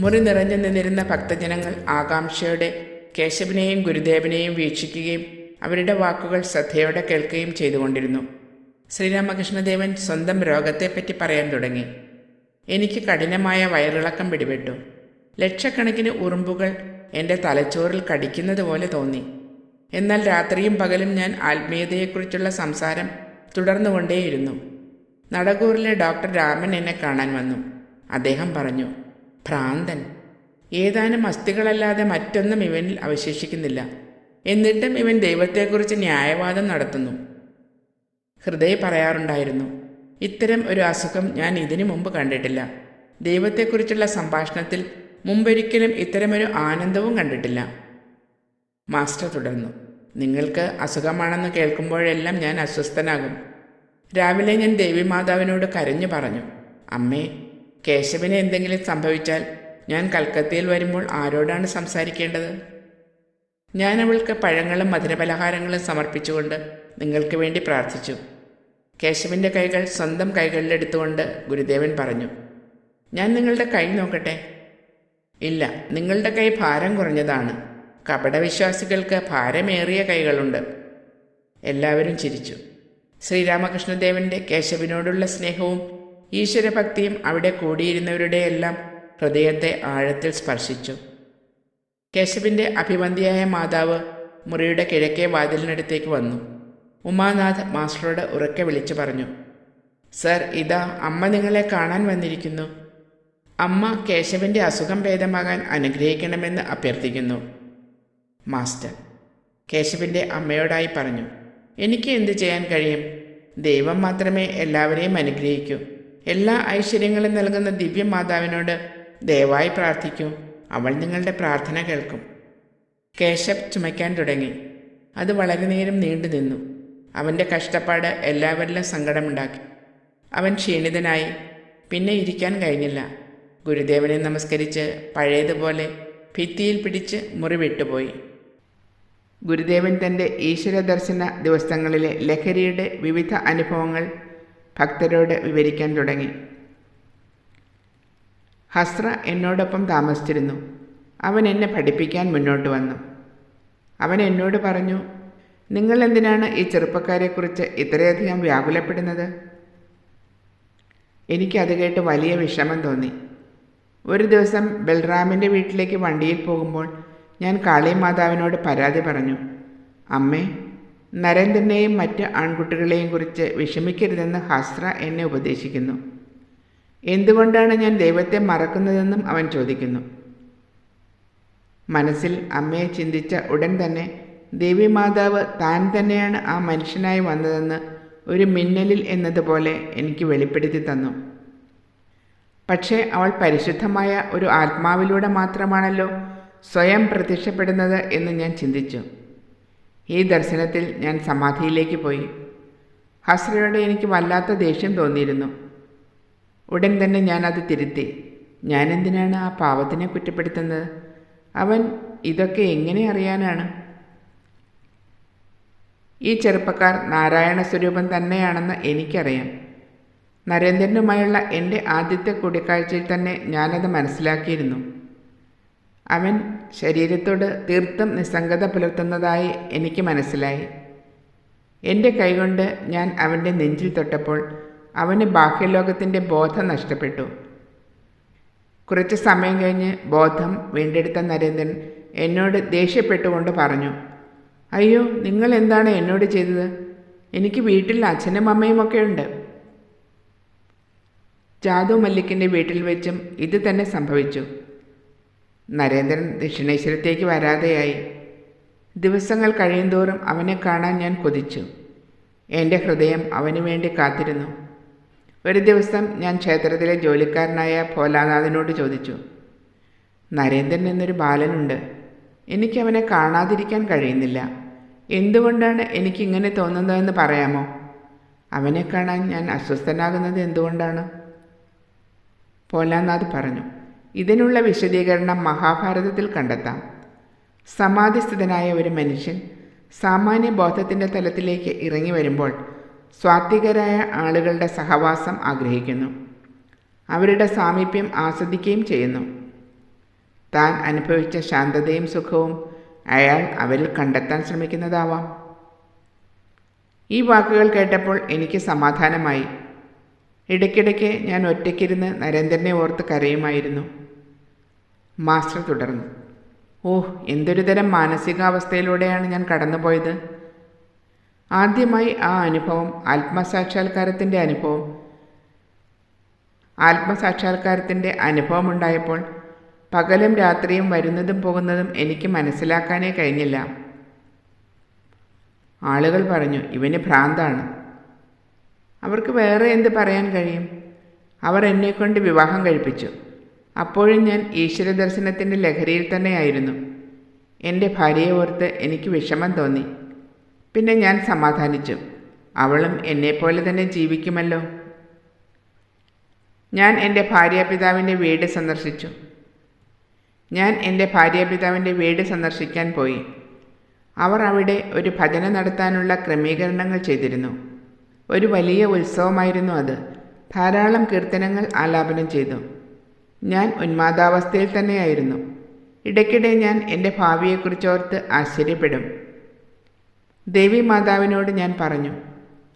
മുറി നിറഞ്ഞു നിന്നിരുന്ന ഭക്തജനങ്ങൾ ആകാംക്ഷയോടെ കേശവനെയും ഗുരുദേവനെയും വീക്ഷിക്കുകയും അവരുടെ വാക്കുകൾ ശ്രദ്ധയോടെ കേൾക്കുകയും ചെയ്തുകൊണ്ടിരുന്നു. ശ്രീരാമകൃഷ്ണദേവൻ സ്വന്തം രോഗത്തെപ്പറ്റി പറയാൻ തുടങ്ങി. എനിക്ക് കഠിനമായ വയറിളക്കം പിടിപെട്ടു. ലക്ഷക്കണക്കിന് ഉറുമ്പുകൾ എന്റെ തലച്ചോറിൽ കടിക്കുന്നത് പോലെ തോന്നി. എന്നാൽ രാത്രിയും പകലും ഞാൻ ആത്മീയതയെക്കുറിച്ചുള്ള സംസാരം തുടർന്നുകൊണ്ടേയിരുന്നു. നടകൂറിലെ ഡോക്ടർ രാമൻ എന്നെ കാണാൻ വന്നു. അദ്ദേഹം പറഞ്ഞു ഭ്രാന്തൻ. ഏതാനും അസ്ഥികളല്ലാതെ മറ്റൊന്നും ഇവനിൽ അവശേഷിക്കുന്നില്ല. എന്നിട്ടും ഇവൻ ദൈവത്തെക്കുറിച്ച് ന്യായവാദം നടത്തുന്നു. ഹൃദയ പറയാറുണ്ടായിരുന്നു ഇത്തരം ഒരു അസുഖം ഞാൻ ഇതിനു മുമ്പ് കണ്ടിട്ടില്ല. ദൈവത്തെക്കുറിച്ചുള്ള സംഭാഷണത്തിൽ മുമ്പൊരിക്കലും ഇത്തരമൊരു ആനന്ദവും കണ്ടിട്ടില്ല. മാസ്റ്റർ തുടർന്നു നിങ്ങൾക്ക് അസുഖമാണെന്ന് കേൾക്കുമ്പോഴെല്ലാം ഞാൻ അസ്വസ്ഥനാകും. രാവിലെ ഞാൻ ദേവിമാതാവിനോട് കരഞ്ഞു പറഞ്ഞു അമ്മേ കേശവന് എന്തെങ്കിലും സംഭവിച്ചാൽ ഞാൻ കൽക്കത്തയിൽ വരുമ്പോൾ ആരോടാണ് സംസാരിക്കേണ്ടത്? ഞാൻ അവൾക്ക് പഴങ്ങളും മധുരപലഹാരങ്ങളും സമർപ്പിച്ചുകൊണ്ട് നിങ്ങൾക്ക് വേണ്ടി പ്രാർത്ഥിച്ചു. കേശവന്റെ കൈകൾ സ്വന്തം കൈകളിലെടുത്തുകൊണ്ട് ഗുരുദേവൻ പറഞ്ഞു ഞാൻ നിങ്ങളുടെ കൈ നോക്കട്ടെ? ഇല്ല നിങ്ങളുടെ കൈ ഭാരം കുറഞ്ഞതാണ്. കപടവിശ്വാസികൾക്ക് ഭാരമേറിയ കൈകളുണ്ട്. എല്ലാവരും ചിരിച്ചു. ശ്രീരാമകൃഷ്ണദേവന്റെ കേശവിനോടുള്ള സ്നേഹവും ഈശ്വരഭക്തിയും അവിടെ കൂടിയിരുന്നവരുടെ എല്ലാം ഹൃദയത്തെ ആഴത്തിൽ സ്പർശിച്ചു. കേശവിന്റെ അഭിവന്ധിയായ മാതാവ് മുറിയുടെ കിഴക്കേ വാതിലിനടുത്തേക്ക് വന്നു. ഉമാനാഥ് മാസ്റ്ററോട് ഉറക്കെ വിളിച്ചു പറഞ്ഞു സർ ഇതാ അമ്മ നിങ്ങളെ കാണാൻ വന്നിരിക്കുന്നു. അമ്മ കേശവന്റെ അസുഖം ഭേദമാകാൻ അനുഗ്രഹിക്കണമെന്ന് അഭ്യർത്ഥിക്കുന്നു. മാസ്റ്റർ കേശവന്റെ അമ്മയോടായി പറഞ്ഞു എനിക്ക് എന്ത് ചെയ്യാൻ കഴിയും? ദൈവം മാത്രമേ എല്ലാവരെയും അനുഗ്രഹിക്കൂ. എല്ലാ ഐശ്വര്യങ്ങളും നൽകുന്ന ദിവ്യ ദിവ്യമാതാവിനോട് ദയവായി പ്രാർത്ഥിക്കൂ. അവൾ നിങ്ങളുടെ പ്രാർത്ഥന കേൾക്കും. കേശവ് ചുമയ്ക്കാൻ തുടങ്ങി. അത് വളരെ നേരം നീണ്ടു നിന്നു. അവന്റെ കഷ്ടപ്പാട് എല്ലാവരിലും സങ്കടമുണ്ടാക്കി. അവൻ ക്ഷീണിതനായി. പിന്നെ ഇരിക്കാൻ കഴിഞ്ഞില്ല. ഗുരുദേവനെ നമസ്കരിച്ച് പഴയതുപോലെ ഭിത്തിയിൽ പിടിച്ച് മുറിവിട്ടുപോയി. ഗുരുദേവൻ തന്റെ ഈശ്വര ദർശന ദിവസങ്ങളിലെ ലഹരിയുടെ വിവിധ അനുഭവങ്ങൾ ഭക്തരോട് വിവരിക്കാൻ തുടങ്ങി. ഹസ്ര എന്നോടൊപ്പം താമസിച്ചിരുന്നു. അവൻ എന്നെ പഠിപ്പിക്കാൻ മുന്നോട്ട് വന്നു. അവൻ എന്നോട് പറഞ്ഞു നിങ്ങൾ എന്തിനാണ് ഈ ചെറുപ്പക്കാരെക്കുറിച്ച് ഇത്രയധികം വ്യാകുലപ്പെടുന്നത്? എനിക്കത് കേട്ട് വലിയ വിഷമം തോന്നി. ഒരു ദിവസം ബൽറാമിന്റെ വീട്ടിലേക്ക് വണ്ടിയിൽ പോകുമ്പോൾ ഞാൻ കാളി മാതാവിനോട് പരാതി പറഞ്ഞു അമ്മേ നരേന്ദ്രനെയും മറ്റ് ആൺകുട്ടികളെയും കുറിച്ച് വിഷമിക്കരുതെന്ന് ഹസ്ര എന്നെ ഉപദേശിക്കുന്നു. എന്തുകൊണ്ടാണ് ഞാൻ ദൈവത്തെ മറക്കുന്നതെന്നും അവൻ ചോദിക്കുന്നു. മനസ്സിൽ അമ്മയെ ചിന്തിച്ച ഉടൻ തന്നെ ദേവി ദേവിമാതാവ് താൻ തന്നെയാണ് ആ മനുഷ്യനായി വന്നതെന്ന് ഒരു മിന്നലിൽ എന്നതുപോലെ എനിക്ക് വെളിപ്പെടുത്തി തന്നു. പക്ഷേ അവൾ പരിശുദ്ധമായ ഒരു ആത്മാവിലൂടെ മാത്രമാണല്ലോ സ്വയം പ്രത്യക്ഷപ്പെടുന്നത് എന്ന് ഞാൻ ചിന്തിച്ചു. ഈ ദർശനത്തിൽ ഞാൻ സമാധിയിലേക്ക് പോയി. ഹസ്രയോട് എനിക്ക് വല്ലാത്ത ദേഷ്യം തോന്നിയിരുന്നു. ഉടൻ തന്നെ ഞാൻ അത് തിരുത്തി. ഞാൻ എന്തിനാണ് ആ പാവത്തിനെ കുറ്റപ്പെടുത്തുന്നത്? അവൻ ഇതൊക്കെ എങ്ങനെ അറിയാനാണ്? ഈ ചെറുപ്പക്കാർ നാരായണ സ്വരൂപം തന്നെയാണെന്ന് എനിക്കറിയാം. നരേന്ദ്രനുമായുള്ള എന്റെ ആദ്യത്തെ കൂടിക്കാഴ്ചയിൽ തന്നെ ഞാനത് മനസ്സിലാക്കിയിരുന്നു. അവൻ ശരീരത്തോട് തീർത്തും നിസ്സംഗത പുലർത്തുന്നതായി എനിക്ക് മനസ്സിലായി. എന്റെ കൈകൊണ്ട് ഞാൻ അവന്റെ നെഞ്ചിൽ തൊട്ടപ്പോൾ അവന് ബാഹ്യലോകത്തിന്റെ ബോധം നഷ്ടപ്പെട്ടു. കുറച്ച് സമയം കഴിഞ്ഞ് ബോധം വീണ്ടെടുത്ത നരേന്ദ്രൻ എന്നോട് ദേഷ്യപ്പെട്ടുകൊണ്ട് പറഞ്ഞു അയ്യോ നിങ്ങൾ എന്താണ് എന്നോട് ചെയ്തത്? എനിക്ക് വീട്ടിൽ അച്ഛനും അമ്മയും ഒക്കെ ഉണ്ട്. ജാദു മല്ലിക്കിന്റെ വീട്ടിൽ വെച്ചും ഇത് തന്നെ സംഭവിച്ചു. നരേന്ദ്രൻ ദക്ഷിണേശ്വരത്തേക്ക് വരാതെയായി. ദിവസങ്ങൾ കഴിയുന്തോറും അവനെ കാണാൻ ഞാൻ കൊതിച്ചു. എന്റെ ഹൃദയം അവന് വേണ്ടി കാത്തിരുന്നു. ഒരു ദിവസം ഞാൻ ക്ഷേത്രത്തിലെ ജോലിക്കാരനായ ഭോലാനാഥനോട് ചോദിച്ചു നരേന്ദ്രൻ എന്നൊരു ബാലനുണ്ട്. എനിക്കവനെ കാണാതിരിക്കാൻ കഴിയുന്നില്ല. എന്തുകൊണ്ടാണ് എനിക്കിങ്ങനെ തോന്നുന്നതെന്ന് പറയാമോ? അവനെ കാണാൻ ഞാൻ അസ്വസ്ഥനാകുന്നത് എന്തുകൊണ്ടാണ്? പോലാനാഥ് പറഞ്ഞു ഇതിനുള്ള വിശദീകരണം മഹാഭാരതത്തിൽ കണ്ടെത്താം. സമാധിസ്ഥിതനായ ഒരു മനുഷ്യൻ സാമാന്യ ബോധത്തിന്റെ തലത്തിലേക്ക് ഇറങ്ങി വരുമ്പോൾ സ്വാത്വികരായ ആളുകളുടെ സഹവാസം ആഗ്രഹിക്കുന്നു. അവരുടെ സാമീപ്യം ആസ്വദിക്കുകയും ചെയ്യുന്നു. താൻ അനുഭവിച്ച ശാന്തതയും സുഖവും അയാൾ അവരിൽ കണ്ടെത്താൻ ശ്രമിക്കുന്നതാവാം. ഈ വാക്കുകൾ കേട്ടപ്പോൾ എനിക്ക് സമാധാനമായി. ഇടയ്ക്കിടയ്ക്ക് ഞാൻ ഒറ്റയ്ക്കിരുന്ന് നരേന്ദ്രനെ ഓർത്ത് കരയുമായിരുന്നു. മാസ്റ്റർ തുടർന്നു. ഓഹ് എന്തൊരു തരം മാനസികാവസ്ഥയിലൂടെയാണ് ഞാൻ കടന്നുപോയത്? ആദ്യമായി ആ അനുഭവം ആത്മസാക്ഷാത്കാരത്തിന്റെ അനുഭവം. ആത്മസാക്ഷാത്കാരത്തിന്റെ അനുഭവമുണ്ടായപ്പോൾ പകലും രാത്രിയും വരുന്നതും പോകുന്നതും എനിക്ക് മനസ്സിലാക്കാനേ കഴിഞ്ഞില്ല. ആളുകൾ പറഞ്ഞു ഇവന് ഭ്രാന്താണ്. അവർക്ക് വേറെ എന്ത് പറയാൻ കഴിയും? അവർ എന്നെക്കൊണ്ട് വിവാഹം കഴിപ്പിച്ചു. അപ്പോഴും ഞാൻ ഈശ്വര ദർശനത്തിന്റെ ലഹരിയിൽ തന്നെയായിരുന്നു. എന്റെ ഭാര്യയെ ഓർത്ത് എനിക്ക് വിഷമം തോന്നി. പിന്നെ ഞാൻ സമാധാനിച്ചു. അവളും എന്നെപ്പോലെ തന്നെ ജീവിക്കുമല്ലോ. ഞാൻ എന്റെ ഭാര്യാപിതാവിന്റെ വീട് സന്ദർശിച്ചു. ഞാൻ എന്റെ ഭാര്യാപിതാവിന്റെ വീട് സന്ദർശിക്കാൻ പോയി. അവർ അവിടെ ഒരു ഭജന നടത്താനുള്ള ക്രമീകരണങ്ങൾ ചെയ്തിരുന്നു. ഒരു വലിയ ഉത്സവമായിരുന്നു അത്. ധാരാളം കീർത്തനങ്ങൾ ആലാപനം ചെയ്തു. ഞാൻ ഉന്മാദാവസ്ഥയിൽ തന്നെയായിരുന്നു. ഇടയ്ക്കിടെ ഞാൻ എന്റെ ഭാവിയെക്കുറിച്ചോർത്ത് ആശ്ചര്യപ്പെടും. ദേവി മാതാവിനോട് ഞാൻ പറഞ്ഞു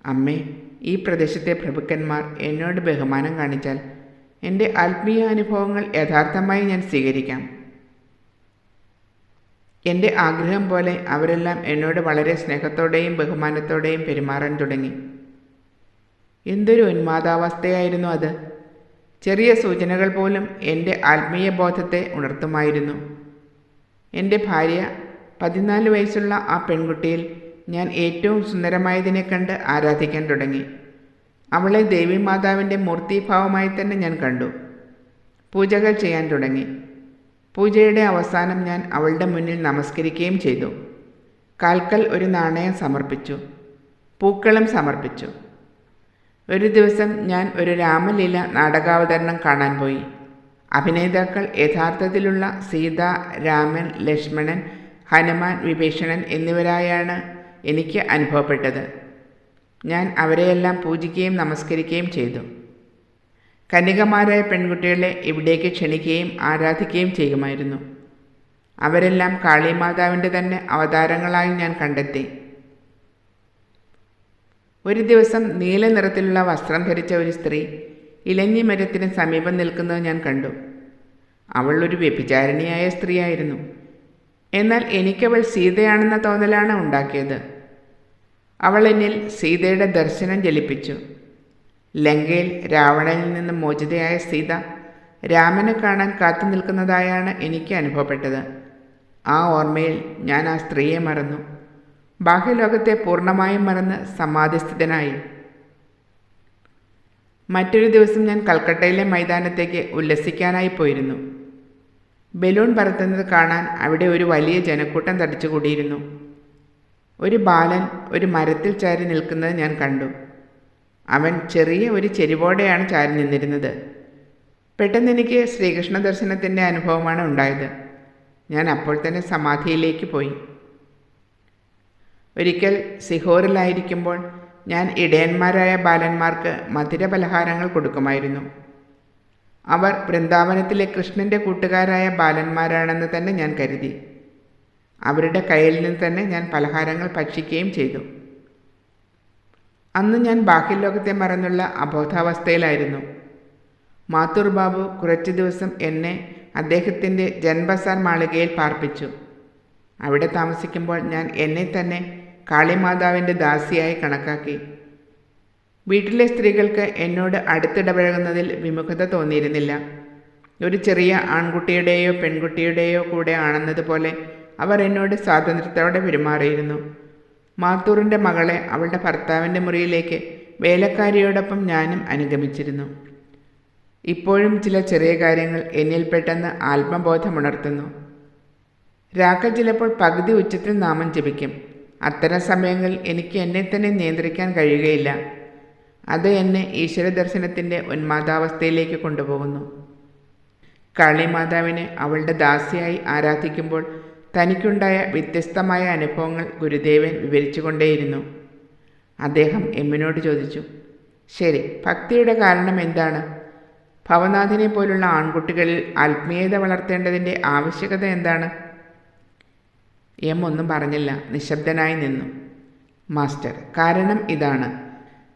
അമ്മേ ഈ പ്രദേശത്തെ പ്രഭുക്കന്മാർ എന്നോട് ബഹുമാനം കാണിച്ചാൽ എന്റെ ആത്മീയ അനുഭവങ്ങൾ യഥാർത്ഥമായി ഞാൻ സ്വീകരിക്കാം. എന്റെ ആഗ്രഹം പോലെ അവരെല്ലാം എന്നോട് വളരെ സ്നേഹത്തോടെയും ബഹുമാനത്തോടെയും പെരുമാറാൻ തുടങ്ങി. എന്തൊരു ഉന്മാദാവസ്ഥയായിരുന്നു അത്. ചെറിയ സൂചനകൾ പോലും എന്റെ ആത്മീയ ബോധത്തെ ഉണർത്തുമായിരുന്നു. എന്റെ ഭാര്യ പതിനാല് വയസ്സുള്ള ആ പെൺകുട്ടിയിൽ ഞാൻ ഏറ്റവും സുന്ദരമായതിനെ കണ്ട് ആരാധിക്കാൻ തുടങ്ങി. അവളെ ദേവീമാതാവിന്റെ മൂർത്തിഭാവമായി തന്നെ ഞാൻ കണ്ടു. പൂജകൾ ചെയ്യാൻ തുടങ്ങി. പൂജയുടെ അവസാനം ഞാൻ അവളുടെ മുന്നിൽ നമസ്കരിക്കുകയും ചെയ്തു. കാൽക്കൽ ഒരു നാണയം സമർപ്പിച്ചു. പൂക്കളും സമർപ്പിച്ചു. ഒരു ദിവസം ഞാൻ ഒരു രാമലീല നാടകാവതരണം കാണാൻ പോയി. അഭിനേതാക്കൾ യഥാർത്ഥത്തിലുള്ള സീത രാമൻ ലക്ഷ്മണൻ ഹനുമാൻ വിഭീഷണൻ എന്നിവരായാണ് എനിക്ക് അനുഭവപ്പെട്ടത്. ഞാൻ അവരെയെല്ലാം പൂജിക്കുകയും നമസ്കരിക്കുകയും ചെയ്തു. കന്യകമാരായ പെൺകുട്ടികളെ ഇവിടേക്ക് ക്ഷണിക്കുകയും ആരാധിക്കുകയും ചെയ്യുമായിരുന്നു. അവരെല്ലാം കാളിമാതാവിന്റെ തന്നെ അവതാരങ്ങളായി ഞാൻ കണ്ടെത്തി. ഒരു ദിവസം നീല നിറത്തിലുള്ള വസ്ത്രം ധരിച്ച ഒരു സ്ത്രീ ഇലഞ്ഞി മരത്തിന് സമീപം നിൽക്കുന്നത് ഞാൻ കണ്ടു. അവൾ ഒരു വ്യഭിചാരിണിയായ സ്ത്രീയായിരുന്നു. എന്നാൽ എനിക്കവൾ സീതയാണെന്ന തോന്നലാണ് ഉണ്ടാക്കിയത്. അവൾ എന്നിൽ സീതയുടെ ദർശനം ജലിപ്പിച്ചു. ലങ്കയിൽ രാവണനിൽ നിന്ന് മോചിതയായ സീത രാമനെ കാണാൻ കാത്തു നിൽക്കുന്നതായാണ് എനിക്ക് അനുഭവപ്പെട്ടത്. ആ ഓർമ്മയിൽ ഞാൻ ആ സ്ത്രീയെ മറന്നു. ബാഹ്യലോകത്തെ പൂർണമായും മറന്ന് സമാധിസ്ഥിതനായി. മറ്റൊരു ദിവസം ഞാൻ കൽക്കട്ടയിലെ മൈതാനത്തേക്ക് ഉല്ലസിക്കാനായി പോയിരുന്നു. ബലൂൺ പറത്തുന്നത് കാണാൻ അവിടെ ഒരു വലിയ ജനക്കൂട്ടം തടിച്ചുകൂടിയിരുന്നു. ഒരു ബാലൻ ഒരു മരത്തിൽ ചാരി നിൽക്കുന്നത് ഞാൻ കണ്ടു. അവൻ ചെറിയ ഒരു ചെരിവോടെയാണ് ചാരി നിന്നിരുന്നത്. പെട്ടെന്ന് എനിക്ക് ശ്രീകൃഷ്ണ ദർശനത്തിന്റെ അനുഭവമാണ് ഉണ്ടായത്. ഞാൻ അപ്പോൾ തന്നെ സമാധിയിലേക്ക് പോയി. ഒരിക്കൽ സിഹോറിലായിരിക്കുമ്പോൾ ഞാൻ ഇടയന്മാരായ ബാലന്മാർക്ക് മധുര പലഹാരങ്ങൾ കൊടുക്കുമായിരുന്നു. അവർ വൃന്ദാവനത്തിലെ കൃഷ്ണന്റെ കൂട്ടുകാരായ ബാലന്മാരാണെന്ന് തന്നെ ഞാൻ കരുതി. അവരുടെ കയ്യിൽ നിന്ന് തന്നെ ഞാൻ പലഹാരങ്ങൾ ഭക്ഷിക്കുകയും ചെയ്തു. അന്ന് ഞാൻ ബാഹ്യലോകത്തെ മറന്നുള്ള അബോധാവസ്ഥയിലായിരുന്നു. മാത്തൂർ ബാബു കുറച്ച് ദിവസം എന്നെ അദ്ദേഹത്തിന്റെ ജൻബസാർ മാളികയിൽ പാർപ്പിച്ചു. അവിടെ താമസിക്കുമ്പോൾ ഞാൻ എന്നെ തന്നെ കാളിമാതാവിന്റെ ദാസിയായി കണക്കാക്കി. വീട്ടിലെ സ്ത്രീകൾക്ക് എന്നോട് അടുത്തിടപഴകുന്നതിൽ വിമുഖത തോന്നിയിരുന്നില്ല. ഒരു ചെറിയ ആൺകുട്ടിയുടെയോ പെൺകുട്ടിയുടെയോ കൂടെ ആണെന്നതുപോലെ അവർ എന്നോട് സ്വാതന്ത്ര്യത്തോടെ പെരുമാറിയിരുന്നു. മാത്തൂറിന്റെ മകളെ അവളുടെ ഭർത്താവിന്റെ മുറിയിലേക്ക് വേലക്കാരിയോടൊപ്പം ഞാനും അനുഗമിച്ചിരുന്നു. ഇപ്പോഴും ചില ചെറിയ കാര്യങ്ങൾ എന്നിൽ പെട്ടെന്ന് ആത്മബോധമുണർത്തുന്നു. രാക്ക ചിലപ്പോൾ പകുതി ഉച്ചത്തിൽ നാമം ജപിക്കും. അത്തരം സമയങ്ങളിൽ എനിക്ക് എന്നെ തന്നെ നിയന്ത്രിക്കാൻ കഴിയുകയില്ല. അത് എന്നെ ഈശ്വര ദർശനത്തിന്റെ ഉന്മാദാവസ്ഥയിലേക്ക് കൊണ്ടുപോകുന്നു. കാളിമാതാവിനെ അവളുടെ ദാസിയായി ആരാധിക്കുമ്പോൾ തനിക്കുണ്ടായ വ്യത്യസ്തമായ അനുഭവങ്ങൾ ഗുരുദേവൻ വിവരിച്ചുകൊണ്ടേയിരുന്നു. അദ്ദേഹം എമ്മിനോട് ചോദിച്ചു ശരി ഭക്തിയുടെ കാരണം എന്താണ്? ഭവനാഥിനെ പോലുള്ള ആൺകുട്ടികളിൽ ആത്മീയത വളർത്തേണ്ടതിന്റെ ആവശ്യകത എന്താണ്? എം ഒന്നും പറഞ്ഞില്ല. നിശബ്ദനായി നിന്നു. മാസ്റ്റർ കാരണം ഇതാണ്.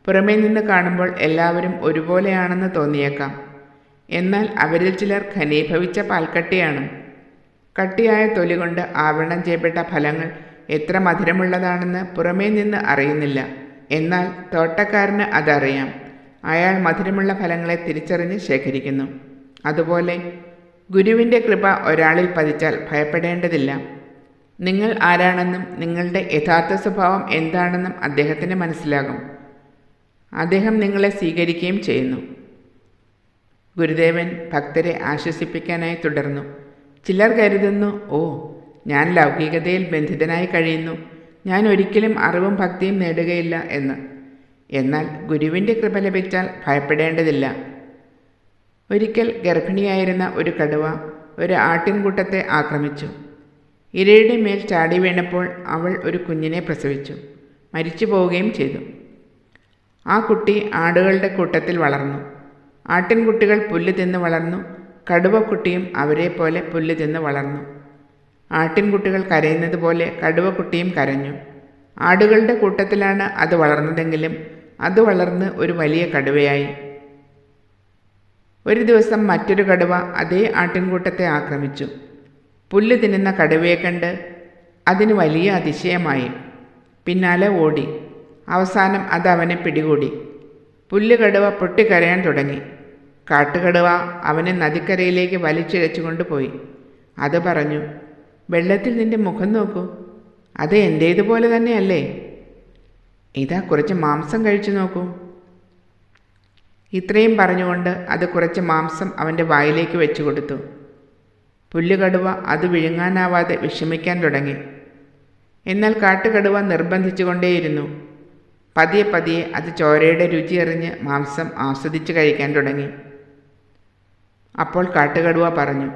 പുറമേ നിന്ന് കാണുമ്പോൾ എല്ലാവരും ഒരുപോലെയാണെന്ന് തോന്നിയേക്കാം. എന്നാൽ അവരിൽ ചിലർ ഖനീഭവിച്ച പാൽക്കട്ടിയാണ്. കട്ടിയായ തൊലി കൊണ്ട് ആവരണം ചെയ്യപ്പെട്ട ഫലങ്ങൾ എത്ര മധുരമുള്ളതാണെന്ന് പുറമേ നിന്ന് അറിയുന്നില്ല. എന്നാൽ തോട്ടക്കാരന് അതറിയാം. അയാൾ മധുരമുള്ള ഫലങ്ങളെ തിരിച്ചറിഞ്ഞ് ശേഖരിക്കുന്നു. അതുപോലെ ഗുരുവിന്റെ കൃപ ഒരാളിൽ പതിച്ചാൽ ഭയപ്പെടേണ്ടതില്ല. നിങ്ങൾ ആരാണെന്നും നിങ്ങളുടെ യഥാർത്ഥ സ്വഭാവം എന്താണെന്നും അദ്ദേഹത്തിന് മനസ്സിലാകും. അദ്ദേഹം നിങ്ങളെ സ്വീകരിക്കുകയും ചെയ്യുന്നു. ഗുരുദേവൻ ഭക്തരെ ആശ്വസിപ്പിക്കാനായി തുടർന്നു. ചിലർ കരുതുന്നു ഓ ഞാൻ ലൗകികതയിൽ ബന്ധിതനായി കഴിയുന്നു. ഞാൻ ഒരിക്കലും അറിവും ഭക്തിയും നേടുകയില്ല എന്ന്. എന്നാൽ ഗുരുവിന്റെ കൃപ ലഭിച്ചാൽ ഭയപ്പെടേണ്ടതില്ല. ഒരിക്കൽ ഗർഭിണിയായിരുന്ന ഒരു കടുവ ഒരു ആട്ടിൻകൂട്ടത്തെ ആക്രമിച്ചു. ഇരയുടെ മേൽ ചാടി വീണപ്പോൾ അവൾ ഒരു കുഞ്ഞിനെ പ്രസവിച്ചു. മരിച്ചു പോവുകയും ചെയ്തു. ആ കുട്ടി ആടുകളുടെ കൂട്ടത്തിൽ വളർന്നു. ആട്ടിൻകുട്ടികൾ പുല്ല് തിന്ന് വളർന്നു. കടുവക്കുട്ടിയും അവരെ പോലെ പുല്ല് തിന്ന് വളർന്നു. ആട്ടിൻകുട്ടികൾ കരയുന്നത് പോലെ കടുവക്കുട്ടിയും കരഞ്ഞു. ആടുകളുടെ കൂട്ടത്തിലാണ് അത് വളർന്നതെങ്കിലും അത് വളർന്ന് ഒരു വലിയ കടുവയായി. ഒരു ദിവസം മറ്റൊരു കടുവ അതേ ആട്ടിൻകൂട്ടത്തെ ആക്രമിച്ചു. പുല്ല് തിന്നുന്ന കടുവയെ കണ്ട് അതിന് വലിയ അതിശയമായി. പിന്നാലെ ഓടി. അവസാനം അത് അവനെ പിടികൂടി. പുല്ല് കടുവ പൊട്ടിക്കരയാൻ തുടങ്ങി. കാട്ടുകടുവ അവനെ നദിക്കരയിലേക്ക് വലിച്ചിഴച്ചു കൊണ്ടുപോയി അത് പറഞ്ഞു വെള്ളത്തിൽ നിന്റെ മുഖം നോക്കൂ. അത് എന്റേതുപോലെ തന്നെയല്ലേ? ഇതാ കുറച്ച് മാംസം കഴിച്ചു നോക്കൂ. ഇത്രയും പറഞ്ഞുകൊണ്ട് അത് കുറച്ച് മാംസം അവന്റെ വായിലേക്ക് വെച്ചു കൊടുത്തു. പുല്ലുകടുവ അത് വിഴുങ്ങാനാവാതെ വിഷമിക്കാൻ തുടങ്ങി. എന്നാൽ കാട്ടുകടുവ നിർബന്ധിച്ചുകൊണ്ടേയിരുന്നു. പതിയെ പതിയെ അത് ചോരയുടെ രുചി എറിഞ്ഞ് മാംസം ആസ്വദിച്ച് കഴിക്കാൻ തുടങ്ങി. അപ്പോൾ കാട്ടുകടുവ പറഞ്ഞു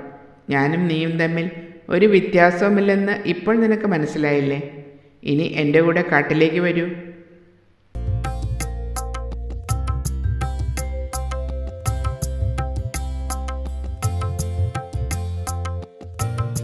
ഞാനും നീയും തമ്മിൽ ഒരു വ്യത്യാസവുമില്ലെന്ന് ഇപ്പോൾ നിനക്ക് മനസ്സിലായില്ലേ? ഇനി എന്റെ കൂടെ കാട്ടിലേക്ക് വരൂ.